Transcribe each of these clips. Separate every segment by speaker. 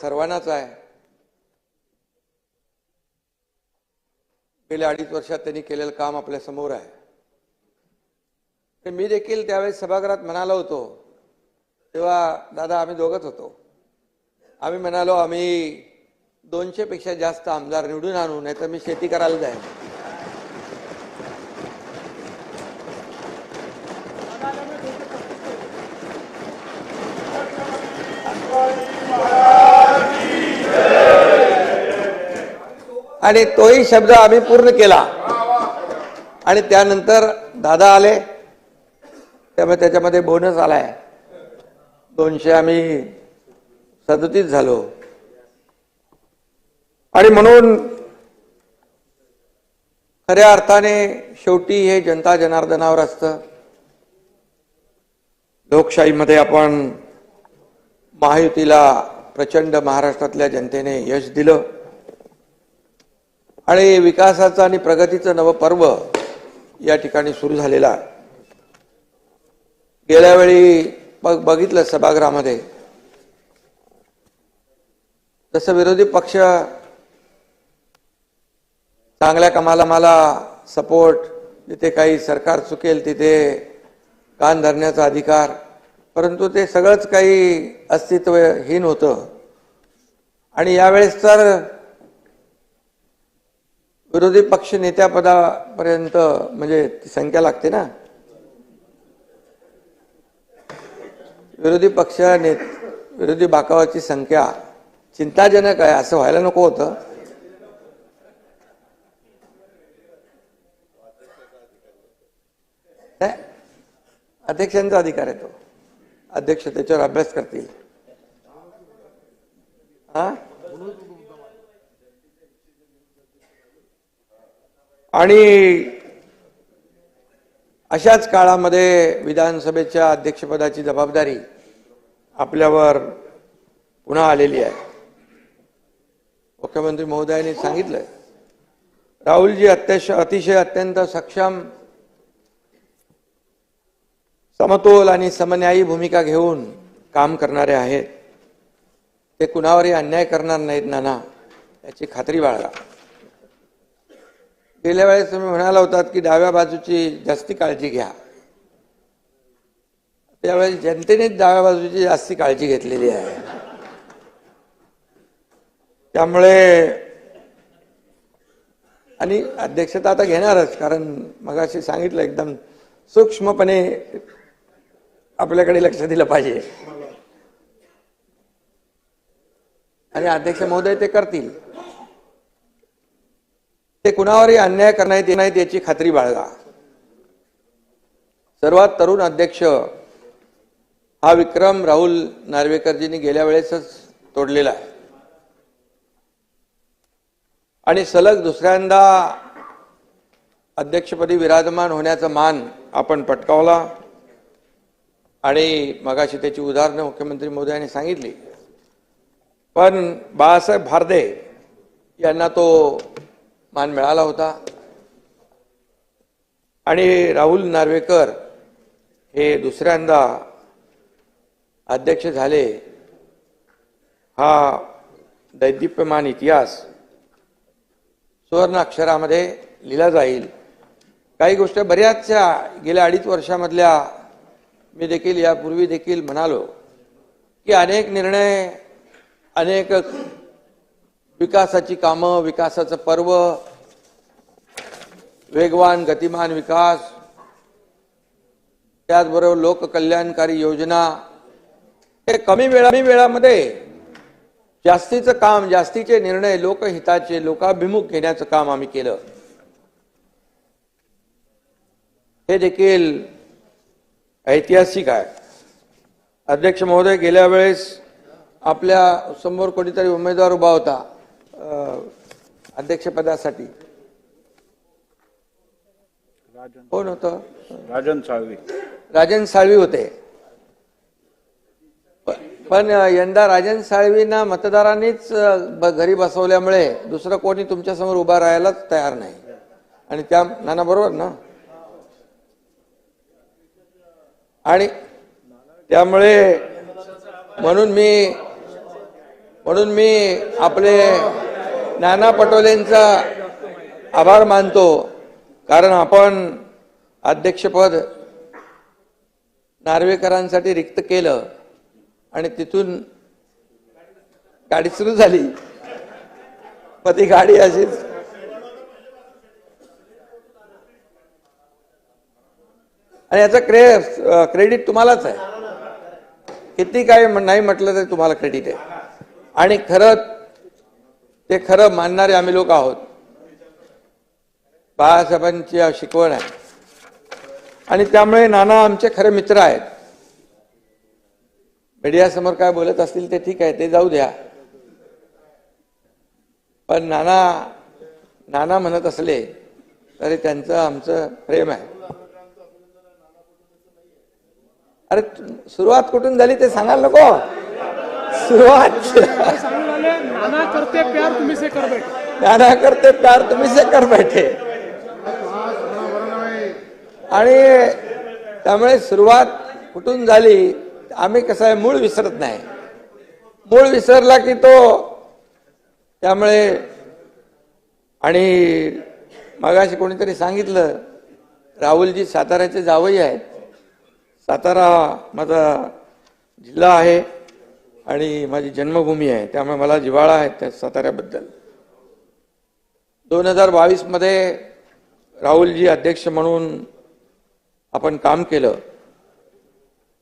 Speaker 1: सर्वांनाच आहे. गेल्या अडीच वर्षात त्यांनी केलेलं काम आपल्यासमोर आहे. तर मी देखील त्यावेळेस सभागृहात म्हणालो होतो. तेव्हा दादा आम्ही दोघंच होतो. आम्ही म्हणालो आम्ही दोनशेपेक्षा जास्त आमदार निवडून आणू नाही तर मी शेती करायला जाईन. आणि तोही शब्द आम्ही पूर्ण केला. आणि त्यानंतर दादा आले. त्यामुळे त्याच्यामध्ये बोनस आलाय. दोनशे आम्ही सदतीस झालो. आणि म्हणून खऱ्या अर्थाने शेवटी हे जनता जनार्दनावर असतं. लोकशाहीमध्ये आपण महायुतीला प्रचंड महाराष्ट्रातल्या जनतेने यश दिलं. आणि विकासाचं आणि प्रगतीचं नवं पर्व या ठिकाणी सुरू झालेलं आहे. गेल्या वेळी बघ बघितलं सभागृहामध्ये. जसं विरोधी पक्ष चांगल्या कामाला मला सपोर्ट जिथे काही सरकार चुकेल तिथे कान धरण्याचा अधिकार परंतु ते सगळंच काही अस्तित्वहीन होतं. आणि यावेळेस तर विरोधी पक्ष नेत्यापदापर्यंत म्हणजे संख्या लागते ना? विरोधी पक्ष नेत विरोधी बाकावाची संख्या चिंताजनक आहे असं व्हायला नको होतं. अध्यक्षांचा अधिकार आहे तो. अध्यक्ष त्याच्यावर अभ्यास करतील. हा? आणि अशाच काळामध्ये विधानसभेच्या अध्यक्षपदाची जबाबदारी आपल्यावर पुन्हा आलेली आहे. मुख्यमंत्री महोदयांनी सांगितलंय. राहुलजी अत्यश अतिशय अत्यंत सक्षम समतोल आणि समन्यायी भूमिका घेऊन काम करणारे आहेत. ते कुणावरही अन्याय करणार नाहीत नाना याची खात्री बाळगा. गेल्या वेळेस तुम्ही म्हणाला होतात की डाव्या बाजूची जास्ती काळजी घ्या. त्यावेळेस जनतेनेच डाव्या बाजूची जास्ती काळजी घेतलेली आहे. त्यामुळे आणि अध्यक्षता आता घेणारच कारण मगाशी सांगितलं एकदम सूक्ष्मपणे आपल्याकडे लक्ष दिलं पाहिजे. आणि अध्यक्ष महोदय ते करतील. ते कुणावरही अन्याय करण्यात येत नाहीत याची खात्री बाळगा. सर्वात तरुण अध्यक्ष हा विक्रम राहुल नार्वेकरजींनी गेल्या वेळेसच तोडलेला आहे. आणि सलग दुसऱ्यांदा अध्यक्षपदी विराजमान होण्याचा मान आपण पटकावला आणि मगाशी त्याची उदाहरणं मुख्यमंत्री मोदयांनी सांगितली. पण बाळासाहेब भारदे यांना तो मान मिळाला होता. आणि राहुल नार्वेकर हे दुसऱ्यांदा अध्यक्ष झाले. हा दैदिप्यमान इतिहास सुवर्णाक्षरामध्ये लिहिला जाईल. काही गोष्ट बऱ्याचशा गेल्या अडीच वर्षामधल्या मी देखील यापूर्वी देखील म्हणालो की अनेक निर्णय अनेक विकासाची कामं विकासाचं पर्व वेगवान गतिमान विकास त्याचबरोबर लोककल्याणकारी योजना हे कमी वेळा कमी वेळामध्ये जास्तीचं काम जास्तीचे निर्णय लोकहिताचे लोकाभिमुख घेण्याचं काम आम्ही केलं. हे देखील ऐतिहासिक आहे. अध्यक्ष महोदय गेल्या वेळेस आपल्यासमोर कोणीतरी उमेदवार उभा होता. अध्यक्षपदासाठी. कोण होतं?
Speaker 2: राजन साळवी.
Speaker 1: राजन साळवी होते. पण यंदा राजन साळवींना मतदारांनीच घरी बसवल्यामुळे दुसरं कोणी तुमच्यासमोर उभा राहायलाच तयार नाही. आणि त्या नाना बरोबर ना? आणि त्यामुळे म्हणून मी म्हणून मी आपले नाना पटोलेंचा आभार मानतो कारण आपण अध्यक्षपद नार्वेकरांसाठी रिक्त केलं आणि तिथून गाडी सुरू झाली. मग ती गाडी अशीच आणि याचा क्रे क्रेडिट तुम्हालाच आहे. किती काय नाही म्हटलं तरी तुम्हाला क्रेडिट आहे. आणि खरंच ते खरं मानणारे आम्ही लोक आहोत. बाळासाहेबांची शिकवण आहे. आणि त्यामुळे नाना आमचे खरे मित्र आहेत. मीडियासमोर काय बोलत असतील ते ठीक आहे ते जाऊ द्या. पण नाना नाना म्हणत असले तरी त्यांचं आमचं प्रेम आहे. अरे सुरुवात कुठून झाली ते सांगाल नको. सुरुवात.
Speaker 2: नाना करते प्यार तुम्ही से कर बैठे.
Speaker 1: नाना करते प्यार तुम्ही से कर बैठे. आणि त्यामुळे सुरुवात कुठून झाली आम्ही कसं आहे मूळ विसरत नाही. मूळ विसरला की तो त्यामुळे आणि मगाशी कोणीतरी सांगितलं राहुलजी साताऱ्याचे जावई आहेत. सातारा माझा जिल्हा आहे. आणि माझी जन्मभूमी आहे त्यामुळे मला जिव्हाळा आहे त्या साताऱ्याबद्दल. दोन हजार बावीसमध्ये राहुलजी अध्यक्ष म्हणून आपण काम केलं.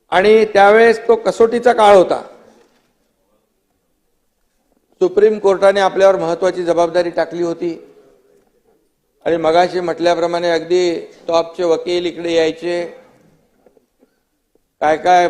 Speaker 1: आणि त्यावेळेस तो कसोटीचा काळ होता. सुप्रीम कोर्टाने आपल्यावर महत्वाची जबाबदारी टाकली होती. आणि मगाशी म्हटल्याप्रमाणे अगदी टॉपचे वकील इकडे यायचे. काय काय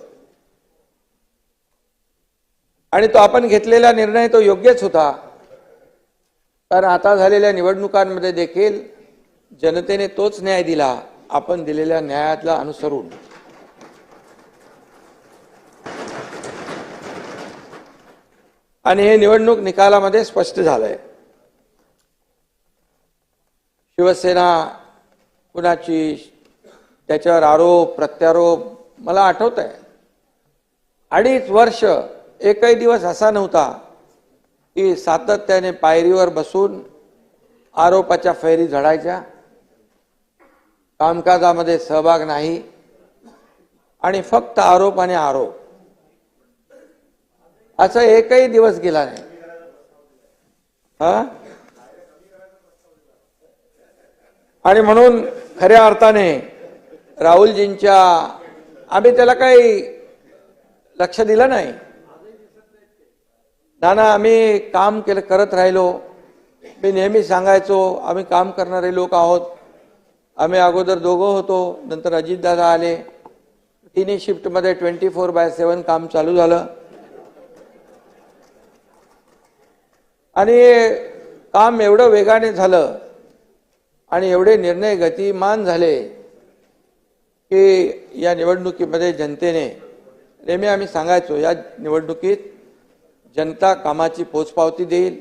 Speaker 1: आणि तो आपण घेतलेला निर्णय तो योग्यच होता. कारण आता झालेल्या निवडणुकांमध्ये देखील जनतेने तोच न्याय दिला. आपण दिलेल्या न्यायातला अनुसरून. आणि हे निवडणूक निकालामध्ये स्पष्ट झालंय. शिवसेना कुणाची त्याच्यावर आरोप प्रत्यारोप मला आठवत आहे अडीच वर्ष एकही दिवस असा नव्हता की सातत्याने पायरीवर बसून आरोपाच्या फैरी झडायच्या. कामकाजामध्ये सहभाग नाही आणि फक्त आरोप आणि आरोप. असा एकही दिवस गेला नाही. हा? आणि म्हणून खऱ्या अर्थाने राहुलजींच्या आम्ही त्याला काही लक्ष दिलं नाही. नाना आम्ही काम केलं करत राहिलो. मी नेहमी सांगायचो आम्ही काम करणारे लोक आहोत. आम्ही अगोदर दोघं होतो नंतर अजितदादा आले. तिन्ही शिफ्टमध्ये ट्वेंटी फोर बाय सेवन काम चालू झालं. आणि काम एवढं वेगाने झालं आणि एवढे निर्णय गतिमान झाले की या निवडणुकीमध्ये जनतेने नेहमी आम्ही सांगायचो या निवडणुकीत जनता कामाची पोचपावती देईल.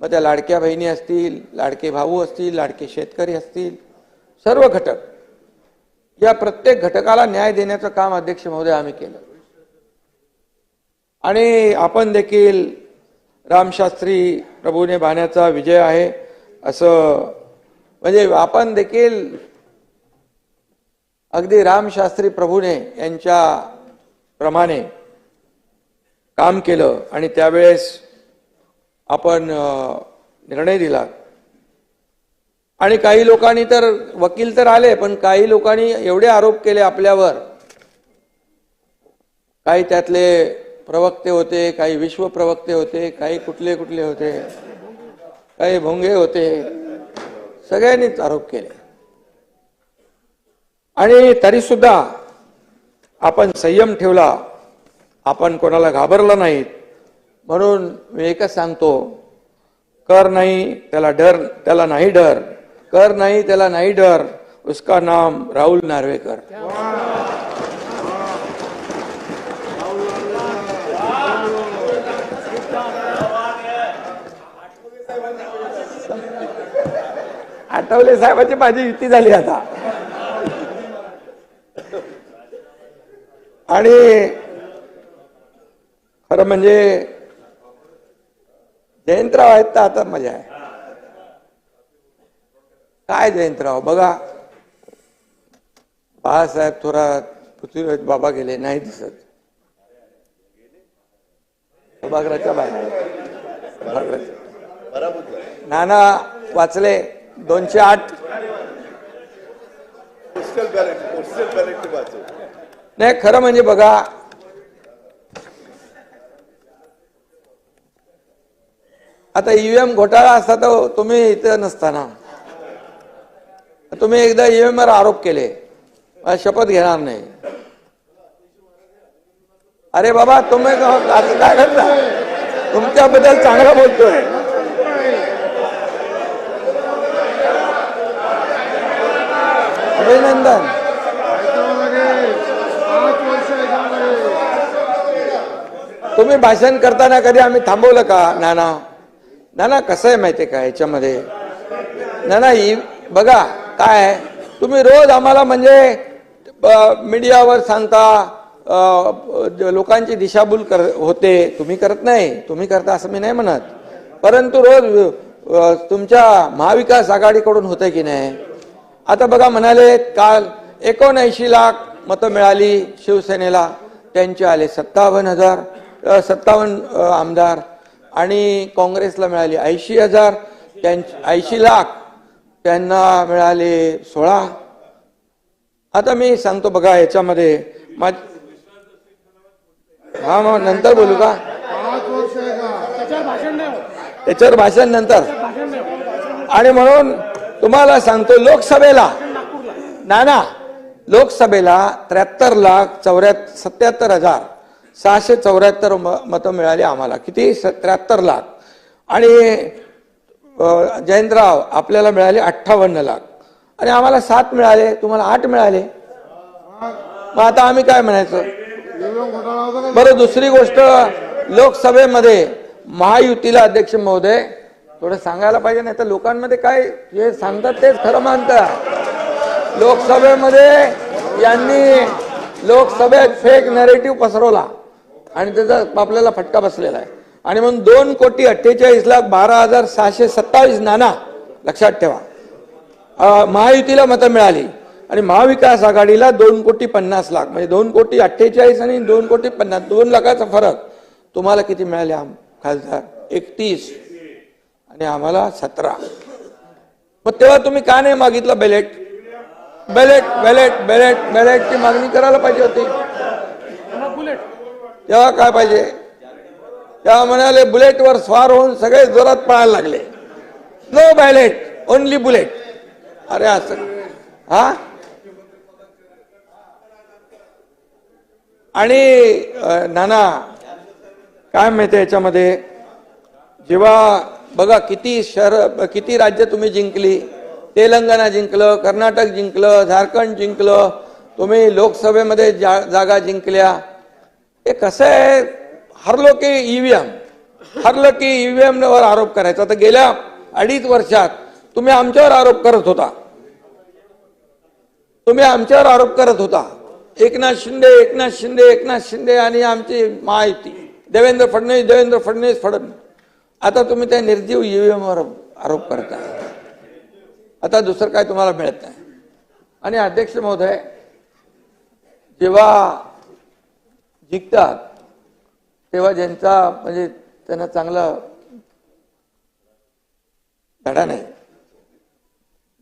Speaker 1: मग त्या लाडक्या बहिणी असतील लाडके भाऊ असतील लाडके शेतकरी असतील सर्व घटक. या प्रत्येक घटकाला न्याय देण्याचं काम अध्यक्ष महोदय आम्ही केलं. आणि आपण देखील रामशास्त्री प्रभूने बाण्याचा विजय आहे असं म्हणजे आपण देखील अगदी रामशास्त्री प्रभूने यांच्या प्रमाणे काम केलं आणि त्यावेळेस आपण निर्णय दिला. आणि काही लोकांनी तर वकील तर आले पण काही लोकांनी एवढे आरोप केले आपल्यावर. काही त्यातले प्रवक्ते होते काही विश्व प्रवक्ते होते काही कुठले कुठले होते काही भोंगे होते. सगळ्यांनीच आरोप केले. आणि तरी सुद्धा आपण संयम ठेवला. आपण कोणाला घाबरलं नाहीत म्हणून मी एकच सांगतो कर नाही त्याला डर त्याला नाही डर. कर नाही त्याला नाही डर. उसका नाम राहुल नार्वेकर. आठवले साहेबांची माझी युती झाली आता. आणि खरं म्हणजे जयंतराव आहेत तर आता मजा आहे. काय जयंतराव? बघा. बाळासाहेब थोरात पृथ्वीराज बाबा गेले नाही दिसत. सभागृहाच्या बाहेर. नाना वाचले दोनशे आठ. नाही खरं म्हणजे बघा आता ईव्हीएम घोटाळा असता तर तुम्ही इथं नसताना. तुम्ही एकदा ईव्हीएम वर आरोप केले. मला शपथ घेणार नाही. अरे बाबा तुम्ही असं हो? काय करता? तुमच्याबद्दल चांगलं बोलतोय. अभिनंदन. तुम्ही भाषण करताना कधी आम्ही थांबवलं का नाना? ना ना कसं आहे माहितीये का याच्यामध्ये ना ना ही बघा काय आहे, तुम्ही रोज आम्हाला म्हणजे मीडियावर सांगता लोकांची दिशाभूल कर होते. तुम्ही करत नाही. तुम्ही करता असं मी नाही म्हणत. परंतु रोज तुमच्या महाविकास आघाडीकडून होते की नाही? आता बघा म्हणाले काल एकोणऐंशी लाख मतं मिळाली शिवसेनेला. त्यांचे आले सत्तावन्न हजार सत्तावन्न आमदार. आणि काँग्रेसला मिळाले ऐंशी हजार त्यां ऐंशी लाख त्यांना मिळाले सोळा. आता मी सांगतो बघा याच्यामध्ये. मा- हा मग नंतर बोलू का?
Speaker 2: त्याच्यावर भाषण
Speaker 1: नंतर. आणि म्हणून तुम्हाला सांगतो लोकसभेला ना ना लोकसभेला त्र्याहत्तर लाख चौऱ्याहत्तर सत्याहत्तर हजार सहाशे चौऱ्याहत्तर मतं मिळाली आम्हाला. किती? त्र्याहत्तर लाख. आणि जयंतराव आपल्याला मिळाले अठ्ठावन्न लाख. आणि आम्हाला सात मिळाले. तुम्हाला आठ मिळाले. मग आता आम्ही काय म्हणायचं? बरं दुसरी गोष्ट लोकसभेमध्ये महायुतीला अध्यक्ष महोदय थोडं सांगायला पाहिजे नाही तर लोकांमध्ये काय जे सांगतात तेच खरं मानतात लोकसभेमध्ये यांनी लोकसभेत फेक नरेटिव्ह पसरवला. आणि त्याचा आपल्याला फटका बसलेला आहे. आणि म्हणून दोन कोटी अठ्ठेचाळीस लाख बारा हजार सहाशे सत्तावीस नाना लक्षात ठेवा. महायुतीला मतं मिळाली. आणि महाविकास आघाडीला दोन कोटी पन्नास लाख म्हणजे दोन कोटी अठ्ठेचाळीस आणि दोन कोटी पन्नास दोन लाखाचा फरक. तुम्हाला किती मिळाले आम खासदार? एकतीस. आणि आम्हाला सतरा. मग तेव्हा तुम्ही का नाही मागितलं बॅलेट बॅलेट बॅलेट बॅलेट बॅलेटची मागणी करायला पाहिजे होती. तेव्हा काय पाहिजे? तेव्हा म्हणाले बुलेटवर स्वार होऊन सगळे जोरात पळायला लागले. नो बॅलेट ओनली बुलेट अरे असं हा? आणि नाना काय माहिती याच्यामध्ये? जेव्हा बघा किती शहर किती राज्य तुम्ही जिंकली. तेलंगणा जिंकलं कर्नाटक जिंकलं झारखंड जिंकलं. तुम्ही लोकसभेमध्ये जा जागा जिंकल्या. हे कसं आहे? हरलो की ईव्हीएम हरलं की ईव्हीएमवर आरोप करायचा. तर गेल्या अडीच वर्षात तुम्ही आमच्यावर आरोप करत होता. तुम्ही आमच्यावर आरोप करत होता. एकनाथ शिंदे एकनाथ शिंदे एकनाथ शिंदे आणि आमची महायुती देवेंद्र फडणवीस देवेंद्र फडणवीस फडणवीस. आता तुम्ही त्या निर्जीव ईव्हीएमवर आरोप करता आता दुसरं काय तुम्हाला मिळत नाही. आणि अध्यक्ष महोदय जेव्हा जिंकतात तेव्हा ज्यांचा म्हणजे त्यांना चांगला धडा नाही.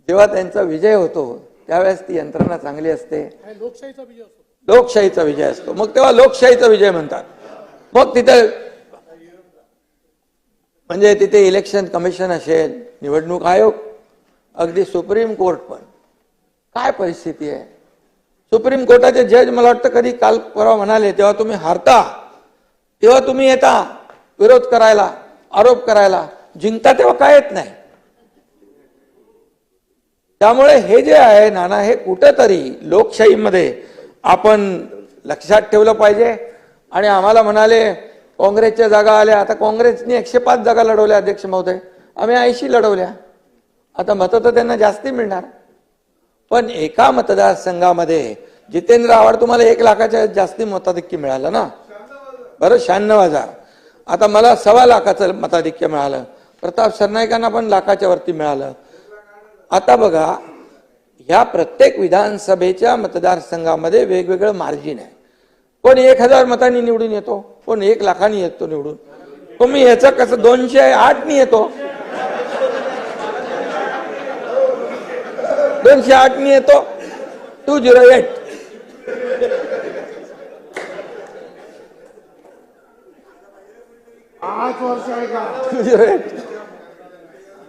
Speaker 1: जेव्हा त्यांचा विजय होतो त्यावेळेस ती यंत्रणा चांगली असते.
Speaker 2: आणि लोकशाहीचा विजय असतो.
Speaker 1: लोकशाहीचा विजय असतो. मग तेव्हा लोकशाहीचा विजय म्हणतात. मग तिथे म्हणजे तिथे इलेक्शन कमिशन असेल निवडणूक आयोग अगदी सुप्रीम कोर्ट पण. काय परिस्थिती आहे? सुप्रीम कोर्टाचे जज मला वाटतं कधी काल परवा म्हणाले तेव्हा तुम्ही हारता तेव्हा तुम्ही येता विरोध करायला आरोप करायला. जिंकता तेव्हा काय येत नाही. त्यामुळे हे जे आहे नाना हे कुठंतरी लोकशाहीमध्ये आपण लक्षात ठेवलं पाहिजे. आणि आम्हाला म्हणाले काँग्रेसच्या जागा आल्या. आता काँग्रेसने एकशे पाच जागा लढवल्या अध्यक्ष महोदय. आम्ही ऐंशी लढवल्या. आता मतं तर त्यांना जास्ती मिळणार. पण एका मतदारसंघामध्ये जितेंद्र आव्हाड तुम्हाला एक लाखाच्या जास्ती मताधिक्य मिळालं ना? बरं शहाण्णव हजार. आता मला सव्वा लाखाचं मताधिक्य मिळालं. प्रताप सरनाईकांना पण लाखाच्या वरती मिळालं. आता बघा ह्या प्रत्येक विधानसभेच्या मतदारसंघामध्ये वेगवेगळं मार्जिन आहे. कोण एक हजार मतांनी निवडून येतो कोण एक लाखांनी येतो निवडून. तुम्ही ह्याचं कसं दोनशे आठनी येतो. दोनशे आठनी येतो. Two zero eight.
Speaker 2: आठ वर्ष आहे का?
Speaker 1: To zero eight.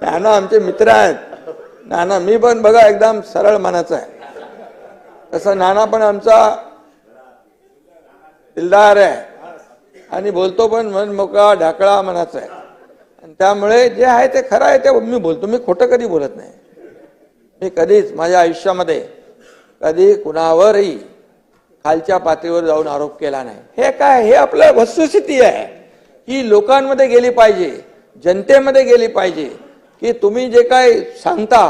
Speaker 1: नाना आमचे मित्र आहेत. नाना मी पण बघा एकदम सरळ मनाचा आहे. तसं नाना पण आमचा दिलदार आहे. आणि बोलतो पण मन मोकळा ढाकळा मनाचा आहे. आणि त्यामुळे जे आहे ते खरं आहे ते मी बोलतो. मी खोटं कधी बोलत नाही. मी कधीच माझ्या आयुष्यामध्ये कधी कुणावरही खालच्या पातळीवर जाऊन आरोप केला नाही. हे काय? हे आपलं वस्तुस्थिती आहे. ही लोकांमध्ये गेली पाहिजे जनतेमध्ये गेली पाहिजे की तुम्ही जे काय सांगता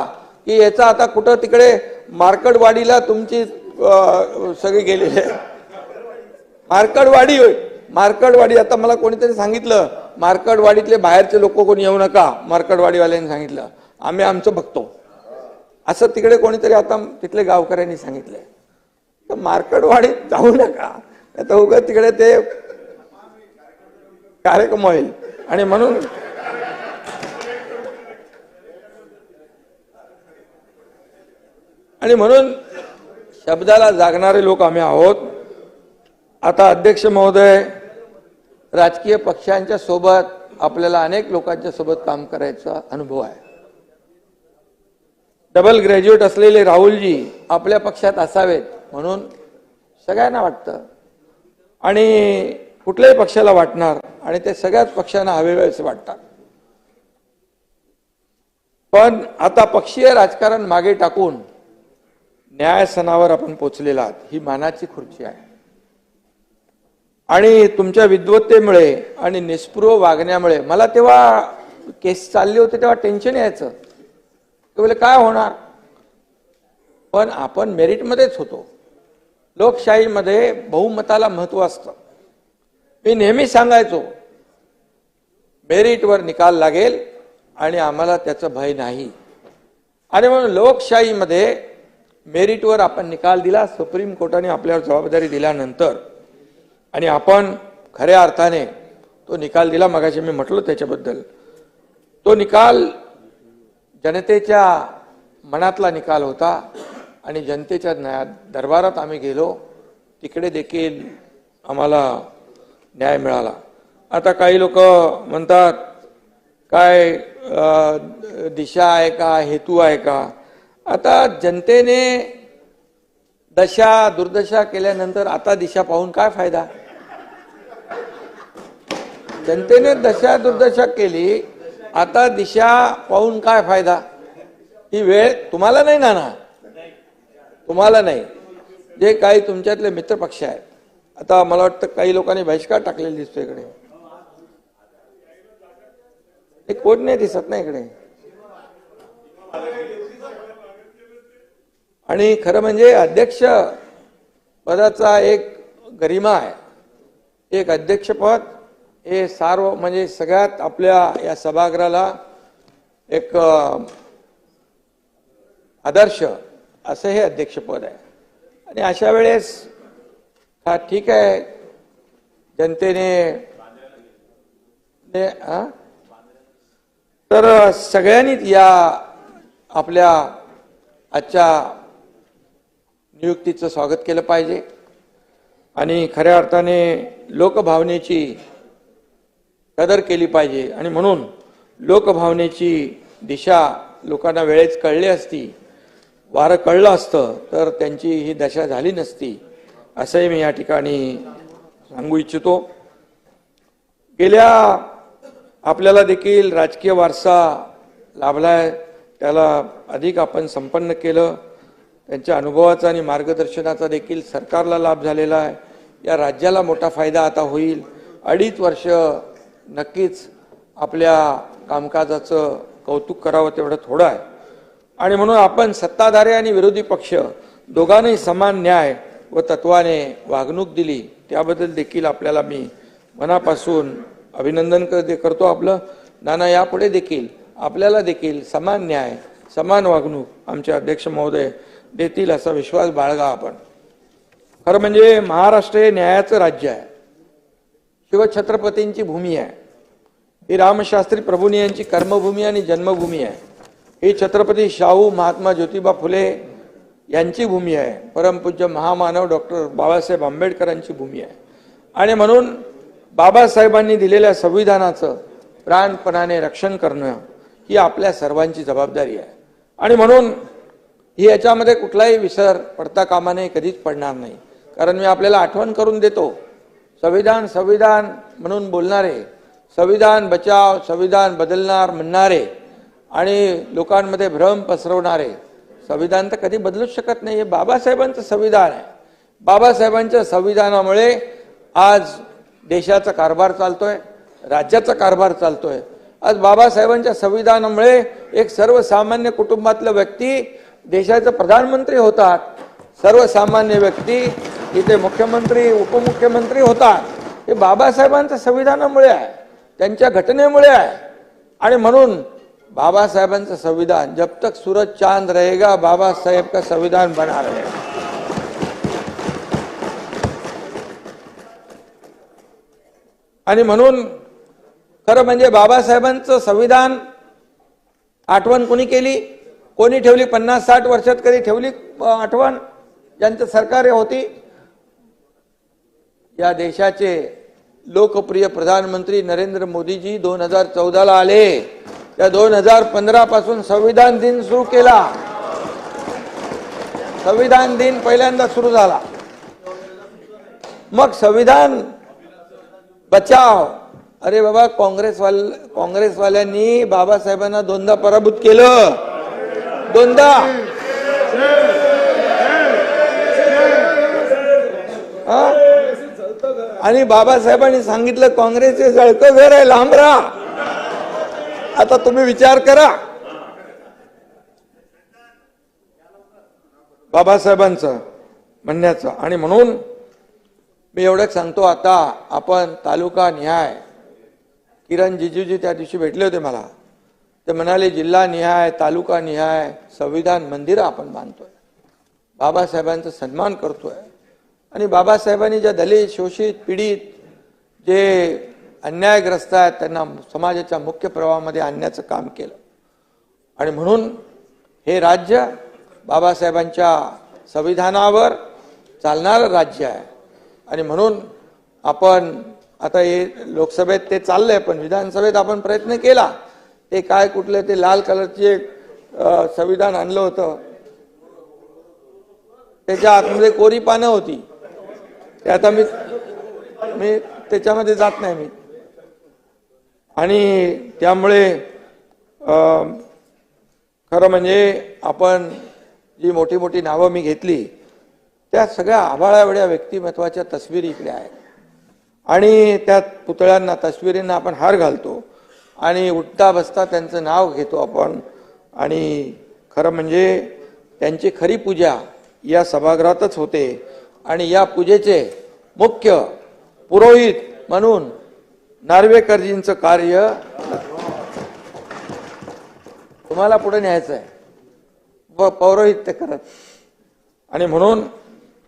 Speaker 1: की याचा आता कुठं तिकडे मार्कडवाडीला तुमची सगळी गेलेली आहे. मार्कडवाडी मार्कडवाडी आता मला कोणीतरी सांगितलं मार्कडवाडीतले बाहेरचे लोक कोणी येऊ नका मार्कडवाडीवाल्यांनी सांगितलं. आम्ही आमचं बघतो. असं तिकडे कोणीतरी आता तिथले गावकऱ्यांनी सांगितलंय. तर मार्कडवाडीत जाऊ नका. आता उगत तिकडे ते कार्यक्रम होईल. आणि म्हणून आणि म्हणून शब्दाला जागणारे लोक आम्ही आहोत. आता अध्यक्ष महोदय राजकीय पक्षांच्या सोबत आपल्याला अनेक लोकांच्या सोबत काम करायचा अनुभव आहे. डबल ग्रॅज्युएट असलेले राहुलजी आपल्या पक्षात असावेत म्हणून सगळ्यांना वाटतं. आणि कुठल्याही पक्षाला वाटणार आणि ते सगळ्याच पक्षांना हवे वाटतात. पण आता पक्षीय राजकारण मागे टाकून न्यायसनावर आपण पोचलेला आहात ही मानाची खुर्ची आहे. आणि तुमच्या विद्वत्तेमुळे आणि निष्पृह वागण्यामुळे मला तेव्हा केस चालले होते तेव्हा टेन्शन यायचं. ते बोले काय होणार? पण आपण मेरिटमध्येच होतो. लोकशाहीमध्ये बहुमताला महत्त्व असतं. मी नेहमी सांगायचो मेरिटवर निकाल लागेल आणि आम्हाला त्याचं भय नाही. आणि म्हणून लोकशाहीमध्ये मेरिटवर आपण निकाल दिला सुप्रीम कोर्टाने आपल्यावर जबाबदारी दिल्यानंतर आणि आपण खऱ्या अर्थाने तो निकाल दिला मगाशी मी म्हटलो त्याच्याबद्दल तो निकाल जनतेच्या मनातला निकाल होता आणि जनतेच्या न्याय दरबारात आम्ही गेलो. तिकडे देखील आम्हाला न्याय मिळाला. आता काही लोक म्हणतात काय दिशा आहे का हेतू आहे का? आता जनतेने दशा दुर्दशा केल्यानंतर आता दिशा पाहून काय फायदा? जनतेने दशा दुर्दशा केली आता दिशा पाहून काय फायदा? ही वेळ तुम्हाला नाही ना ना तुम्हाला नाही. जे काही तुमच्यातले मित्रपक्ष आहेत. आता मला वाटतं काही लोकांनी बहिष्कार टाकलेला दिसतो इकडे. हे कोण नाही दिसत नाही इकडे? आणि खरं म्हणजे अध्यक्ष पदाचा एक गरिमा आहे. एक अध्यक्षपद हे सार्व म्हणजे सगळ्यात आपल्या या सभागृहाला एक आदर्श असं हे अध्यक्षपद आहे. आणि अशा वेळेस हा ठीक आहे जनतेने तर सगळ्यांनीच या आपल्या आजच्या नियुक्तीचं स्वागत केलं पाहिजे. आणि खऱ्या अर्थाने लोकभावनेची कदर केली पाहिजे. आणि म्हणून लोकभावनेची दिशा लोकांना वेळेत कळली असती वारं कळलं असतं तर त्यांची ही दशा झाली नसती. असंही मी या ठिकाणी सांगू इच्छितो. गेल्या आपल्याला देखील राजकीय वारसा लाभलाय त्याला अधिक आपण संपन्न केलं. त्यांच्या अनुभवाचा आणि मार्गदर्शनाचा देखील सरकारला लाभ झालेला आहे. या राज्याला मोठा फायदा आता होईल. अडीच वर्ष नक्कीच आपल्या कामकाजाचं कौतुक करावं तेवढं थोडं आहे. आणि म्हणून आपण सत्ताधारी आणि विरोधी पक्ष दोघांनाही समान न्याय व तत्वाने वागणूक दिली त्याबद्दल देखील आपल्याला मी मनापासून अभिनंदन कर- करतो आपलं. नाना यापुढे देखील आपल्याला देखील समान न्याय समान वागणूक आमचे अध्यक्ष महोदय देतील असा विश्वास बाळगा आपण. खरं म्हणजे महाराष्ट्र हे न्यायाचं राज्य आहे. शिवछत्रपतींची भूमी आहे. ही रामशास्त्री प्रभूंनी यांची कर्मभूमी आणि जन्मभूमी आहे. ही छत्रपती शाहू महात्मा ज्योतिबा फुले यांची भूमी आहे. परमपूज्य महामानव डॉक्टर बाबासाहेब आंबेडकरांची भूमी आहे. आणि म्हणून बाबासाहेबांनी दिलेल्या संविधानाचं प्राणपणाने रक्षण करणं ही आपल्या सर्वांची जबाबदारी आहे. आणि म्हणून ही याच्यामध्ये कुठलाही विसर पडता कामा नये कधीच पडणार नाही. कारण मी आपल्याला आठवण करून देतो संविधान संविधान म्हणून बोलणारे संविधान बचाव संविधान बदलणार म्हणणारे आणि लोकांमध्ये भ्रम पसरवणारे संविधान तर कधी बदलूच शकत नाही हे बाबासाहेबांचं संविधान आहे. बाबासाहेबांच्या संविधानामुळे आज देशाचा कारभार चालतोय राज्याचा कारभार चालतोय. आज बाबासाहेबांच्या संविधानामुळे एक सर्वसामान्य कुटुंबातलं व्यक्ती देशाचे प्रधानमंत्री होतात. सर्वसामान्य व्यक्ती इथे मुख्यमंत्री उपमुख्यमंत्री होतात. हे बाबासाहेबांच्या संविधानामुळे आहे. त्यांच्या घटनेमुळे आहे. आणि म्हणून बाबासाहेबांचं संविधान जब तक सूरज चांद रहेगा बाबासाहेब का संविधान बना रहेगा. आणि म्हणून खरं म्हणजे बाबासाहेबांचं संविधान आठवण कोणी केली? कोणी ठेवली? पन्नास साठ वर्षात कधी ठेवली आठवण? ज्यांचं सरकार होती या देशाचे लोकप्रिय प्रधानमंत्री नरेंद्र मोदीजी दोन हजार चौदाला आले. त्या दोन हजार पंधरा पासून संविधान दिन सुरू केला. संविधान दिन पहिल्यांदा सुरू झाला. मग संविधान बचाव. अरे बाबा काँग्रेसवाल काँग्रेसवाल्यांनी बाबासाहेबांना दोनदा पराभूत केलं. दोनदा. हा? आणि बाबासाहेबांनी सांगितलं काँग्रेसचे जळकं घर आहे लांब राहा. आता तुम्ही विचार करा. बाबासाहेबांचं म्हणण्याचं. आणि म्हणून मी एवढंच सांगतो आता आपण तालुका निहाय किरण जिजूजी त्या दिवशी भेटले होते मला. ते म्हणाले जिल्हा निहाय तालुका निहाय संविधान मंदिर आपण बांधतोय. बाबासाहेबांचा सन्मान करतोय. आणि बाबासाहेबांनी ज्या दलित शोषित पीडित जे अन्यायग्रस्त आहेत त्यांना समाजाच्या मुख्य प्रवाहामध्ये आणण्याचं काम केलं. आणि म्हणून हे राज्य बाबासाहेबांच्या संविधानावर चालणारं राज्य आहे. आणि म्हणून आपण आता हे लोकसभेत ते चाललंय पण विधानसभेत आपण प्रयत्न केला. ते काय कुठलं ते लाल कलरचे एक संविधान आणलं होतं. त्याच्या आतमध्ये कोरी पानं होती. ते आता मी मी त्याच्यामध्ये जात नाही मी. आणि त्यामुळे खरं म्हणजे आपण जी मोठी मोठी नावं मी घेतली त्या सगळ्या आभाळावेळ्या व्यक्तिमत्वाच्या तस्विरी इकडे आहेत. आणि त्या पुतळ्यांना तस्विरींना आपण हार घालतो. आणि उठता बसता त्यांचं नाव घेतो आपण. आणि खरं म्हणजे त्यांची खरी पूजा या सभागृहातच होते. आणि या पूजेचे मुख्य पुरोहित म्हणून नार्वेकरजींचं कार्य तुम्हाला पुढे न्यायचं आहे. व पौरोहित्य करत. आणि म्हणून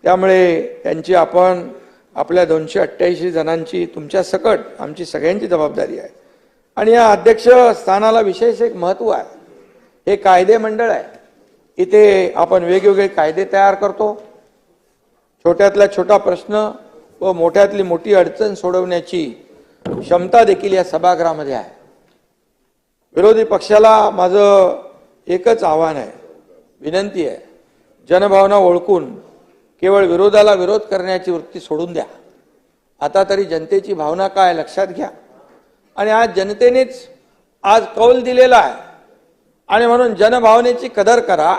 Speaker 1: त्यामुळे त्यांची आपण आपल्या दोनशे अठ्ठ्याऐंशी जणांची तुमच्या सकट आमची सगळ्यांची जबाबदारी आहे. आणि या अध्यक्ष स्थानाला विशेष एक महत्त्व आहे. हे कायदे मंडळ आहे. इथे आपण वेगवेगळे कायदे तयार करतो. छोट्यातला छोटा प्रश्न व मोठ्यातली मोठी अडचण सोडवण्याची क्षमता देखील या सभागृहामध्ये आहे. विरोधी पक्षाला माझं एकच आव्हान आहे विनंती आहे जनभावना ओळखून केवळ विरोधाला विरोध करण्याची वृत्ती सोडून द्या. आता तरी जनतेची भावना काय लक्षात घ्या. आणि आज जनतेनेच आज कौल दिलेला आहे. आणि म्हणून जनभावनेची कदर करा.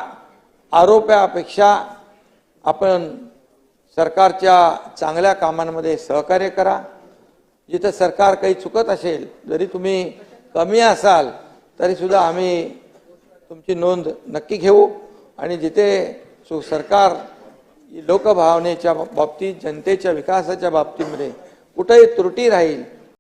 Speaker 1: आरोपापेक्षा आपण सरकारच्या चांगल्या कामांमध्ये सहकार्य करा. जिथं सरकार काही चुकत असेल जरी तुम्ही कमी असाल तरीसुद्धा आम्ही तुमची नोंद नक्की घेऊ. आणि जिथे सु सरकार लोकभावनेच्या बाबतीत जनतेच्या विकासाच्या बाबतीमध्ये कुठेही त्रुटी राहील